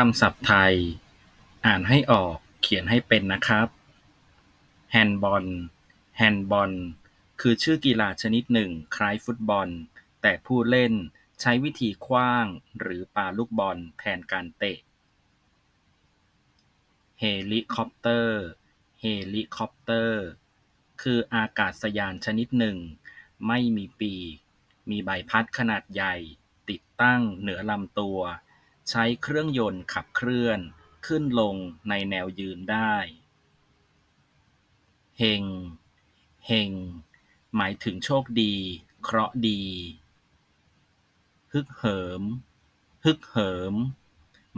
คำศัพท์ไทย อ่านให้ออกเขียนให้เป็นนะครับ แฮนด์บอล แฮนด์บอล คือชื่อกีฬาชนิดหนึ่งคล้ายฟุตบอล แต่ผู้เล่นใช้วิธีขว้าง หรือปาลูกบอลแทนการเตะ เฮลิคอปเตอร์ เฮลิคอปเตอร์ คืออากาศยานชนิดหนึ่ง ไม่มีปีก มีใบพัดขนาดใหญ่ ติดตั้งเหนือลำตัว ใช้เครื่องยนต์ขับเคลื่อนขึ้นลงในแนวยืนได้ เฮง เฮง หมายถึงโชคดี เคราะห์ดี ฮึกเหิม ฮึกเหิม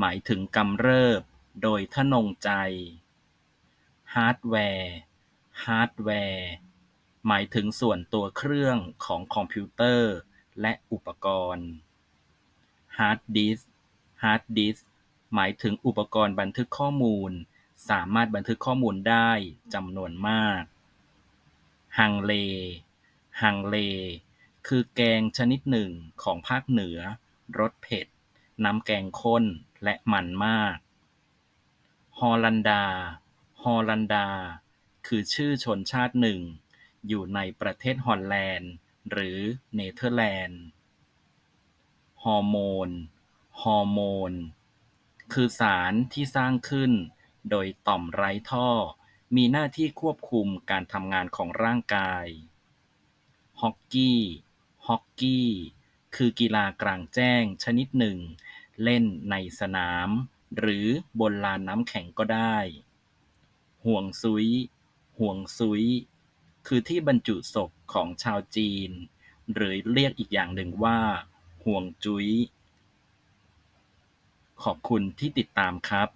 หมายถึงกำเริบ โดยทะนงใจ ฮาร์ดแวร์ ฮาร์ดแวร์ หมายถึงส่วนตัวเครื่องของคอมพิวเตอร์และอุปกรณ์ ฮาร์ดดิสก์ ฮาร์ดดิสก์ หมายถึงอุปกรณ์บันทึกข้อมูล สามารถบันทึกข้อมูลได้จำนวนมาก ฮังเล ฮังเล คือแกงชนิดหนึ่งของภาคเหนือ รสเผ็ด น้ำแกงข้น และมันมาก ฮอลันดา ฮอลันดา คือชื่อชนชาติหนึ่ง อยู่ในประเทศฮอลแลนด์ หรือเนเธอร์แลนด์ ฮอร์โมน ฮอร์โมน คือสารที่สร้างขึ้นโดยต่อมไร้ท่อ มีหน้าที่ควบคุมการทำงานของร่างกาย ฮอกกี้ ฮอกกี้ คือกีฬากลางแจ้งชนิดหนึ่ง เล่นในสนาม หรือบนลานน้ำแข็งก็ได้ ห่วงซุย ห่วงซุย คือที่บรรจุศพของชาวจีน หรือเรียกอีกอย่างหนึ่งว่า ห่วงจุ้ย ขอบคุณที่ติดตามครับ